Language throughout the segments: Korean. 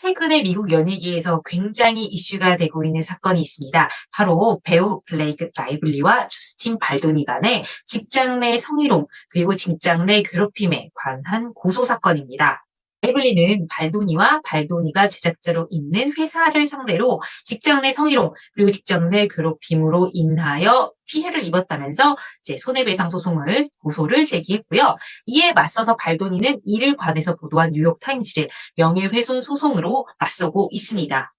최근에 미국 연예계에서 굉장히 이슈가 되고 있는 사건이 있습니다. 바로 배우 블레이크 라이블리와 저스틴 발도니 간의 직장 내 성희롱 그리고 직장 내 괴롭힘에 관한 고소 사건입니다. 라이블리는 발도니와 발도니가 제작자로 있는 회사를 상대로 직장 내 성희롱 그리고 직장 내 괴롭힘으로 인하여 피해를 입었다면서 이제 손해배상 소송을 고소를 제기했고요. 이에 맞서서 발도니는 이를 관해서 보도한 뉴욕 타임즈를 명예훼손 소송으로 맞서고 있습니다.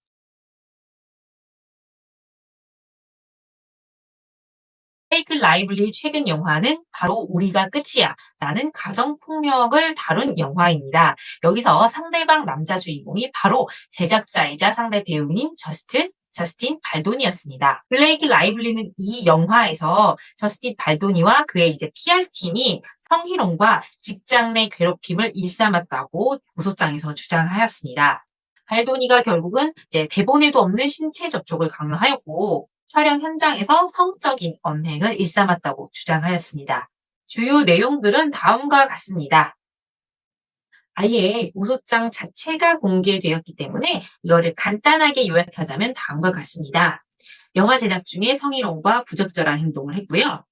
페이크 라이블리 최근 영화는 바로 우리가 끝이야 라는 가정폭력을 다룬 영화입니다. 여기서 상대방 남자 주인공이 바로 제작자이자 상대 배우인 저스트 저스틴 발도니였습니다. 블레이크 라이블리는 이 영화에서 저스틴 발도니와 그의 이제 PR팀이 성희롱과 직장 내 괴롭힘을 일삼았다고 고소장에서 주장하였습니다. 발도니가 결국은 이제 대본에도 없는 신체 접촉을 강요하였고 촬영 현장에서 성적인 언행을 일삼았다고 주장하였습니다. 주요 내용들은 다음과 같습니다. 아예 고소장 자체가 공개되었기 때문에 이거를 간단하게 요약하자면 다음과 같습니다. 영화 제작 중에 성희롱과 부적절한 행동을 했고요.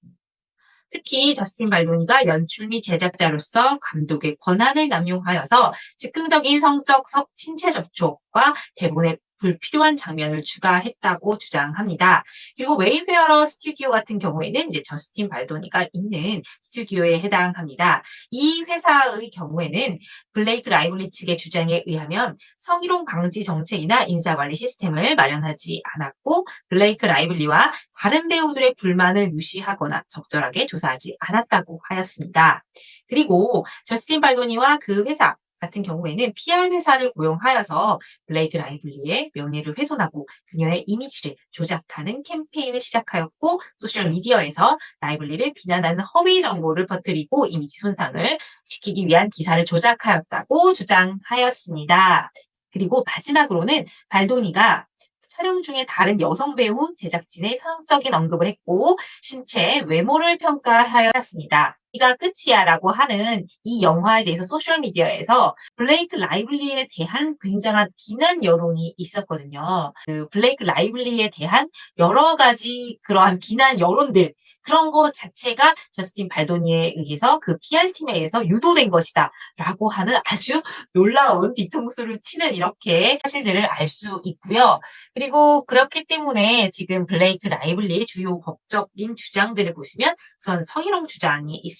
특히 저스틴 발로니가 연출 및 제작자로서 감독의 권한을 남용하여서 즉흥적인 성적 신체 접촉과 대본의 불필요한 장면을 추가했다고 주장합니다. 그리고 웨이페어러 스튜디오 같은 경우에는 이제 저스틴 발도니가 있는 스튜디오에 해당합니다. 이 회사의 경우에는 블레이크 라이블리 측의 주장에 의하면 성희롱 방지 정책이나 인사관리 시스템을 마련하지 않았고 블레이크 라이블리와 다른 배우들의 불만을 무시하거나 적절하게 조사하지 않았다고 하였습니다. 그리고 저스틴 발도니와 그 회사 같은 경우에는 PR 회사를 고용하여서 블레이드 라이블리의 명예를 훼손하고 그녀의 이미지를 조작하는 캠페인을 시작하였고 소셜 미디어에서 라이블리를 비난하는 허위 정보를 퍼뜨리고 이미지 손상을 시키기 위한 기사를 조작하였다고 주장하였습니다. 그리고 마지막으로는 발도니가 촬영 중에 다른 여성 배우 제작진의 성적인 언급을 했고 신체 외모를 평가하였습니다. 이가 끝이야라고 하는 이 영화에 대해서 소셜 미디어에서 블레이크 라이블리에 대한 굉장한 비난 여론이 있었거든요. 그 블레이크 라이블리에 대한 여러 가지 그러한 비난 여론들 그런 것 자체가 저스틴 발도니에 의해서 그 PR팀에 의해서 유도된 것이다 라고 하는 아주 놀라운 뒤통수를 치는 이렇게 사실들을 알 수 있고요. 그리고 그렇기 때문에 지금 블레이크 라이블리의 주요 법적인 주장들을 보시면 우선 성희롱 주장이 있습니다.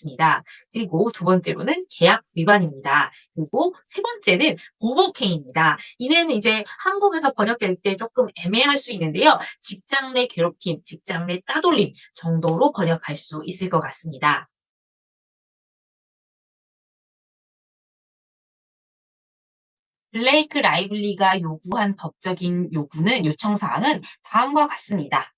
그리고 두 번째로는 계약 위반입니다. 그리고 세 번째는 보복행위입니다. 이는 이제 한국에서 번역될 때 조금 애매할 수 있는데요. 직장 내 괴롭힘, 직장 내 따돌림 정도로 번역할 수 있을 것 같습니다. 블레이크 라이블리가 요구한 법적인 요구는 요청 사항은 다음과 같습니다.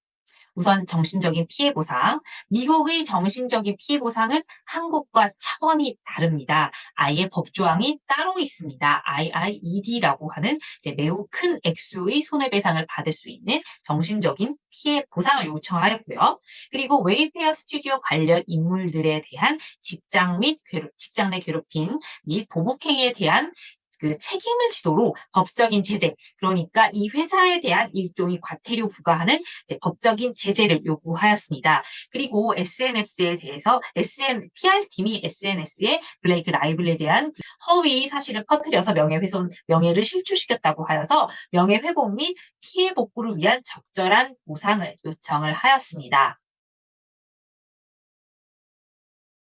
우선 정신적인 피해 보상. 미국의 정신적인 피해 보상은 한국과 차원이 다릅니다. 아예 법조항이 따로 있습니다. IIED라고 하는 이제 매우 큰 액수의 손해배상을 받을 수 있는 정신적인 피해 보상을 요청하였고요. 그리고 웨이페어 스튜디오 관련 인물들에 대한 직장 및 괴롭, 직장 내 괴롭힘 및 보복행위에 대한 그 책임을 지도록 법적인 제재, 그러니까 이 회사에 대한 일종의 과태료 부과하는 법적인 제재를 요구하였습니다. 그리고 SNS에 대해서 SN, PR팀이 SNS에 블레이크 라이블에 대한 허위 사실을 퍼뜨려서 명예훼손, 명예를 실추시켰다고 하여서 명예회복 및 피해 복구를 위한 적절한 보상을 요청을 하였습니다.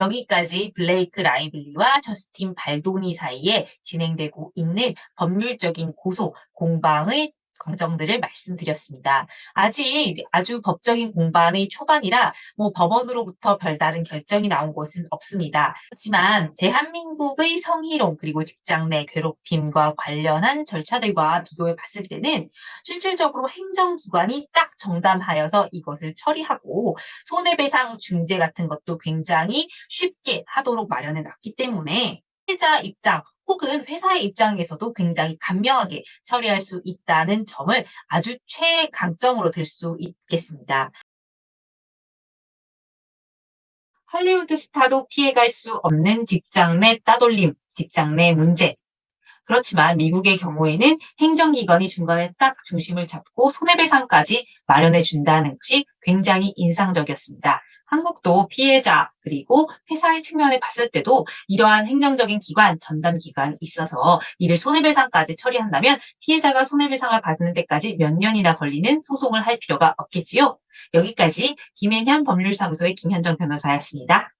여기까지 블레이크 라이블리와 저스틴 발도니 사이에 진행되고 있는 법률적인 고소 공방의 과정들을 말씀드렸습니다. 아직 아주 법적인 공방의 초반이라 뭐 법원으로부터 별다른 결정이 나온 것은 없습니다. 하지만 대한민국의 성희롱 그리고 직장 내 괴롭힘과 관련한 절차들과 비교해 봤을 때는 실질적으로 행정기관이 딱 정담하여서 이것을 처리하고 손해배상 중재 같은 것도 굉장히 쉽게 하도록 마련해 놨기 때문에 피해자 입장 혹은 회사의 입장에서도 굉장히 간명하게 처리할 수 있다는 점을 아주 최강점으로 들 수 있겠습니다. 헐리우드 스타도 피해갈 수 없는 직장 내 따돌림, 직장 내 문제. 그렇지만 미국의 경우에는 행정기관이 중간에 딱 중심을 잡고 손해배상까지 마련해 준다는 것이 굉장히 인상적이었습니다. 한국도 피해자 그리고 회사의 측면에 봤을 때도 이러한 행정적인 기관, 전담 기관이 있어서 이를 손해배상까지 처리한다면 피해자가 손해배상을 받는 데까지 몇 년이나 걸리는 소송을 할 필요가 없겠지요. 여기까지 김행현 법률사무소의 김현정 변호사였습니다.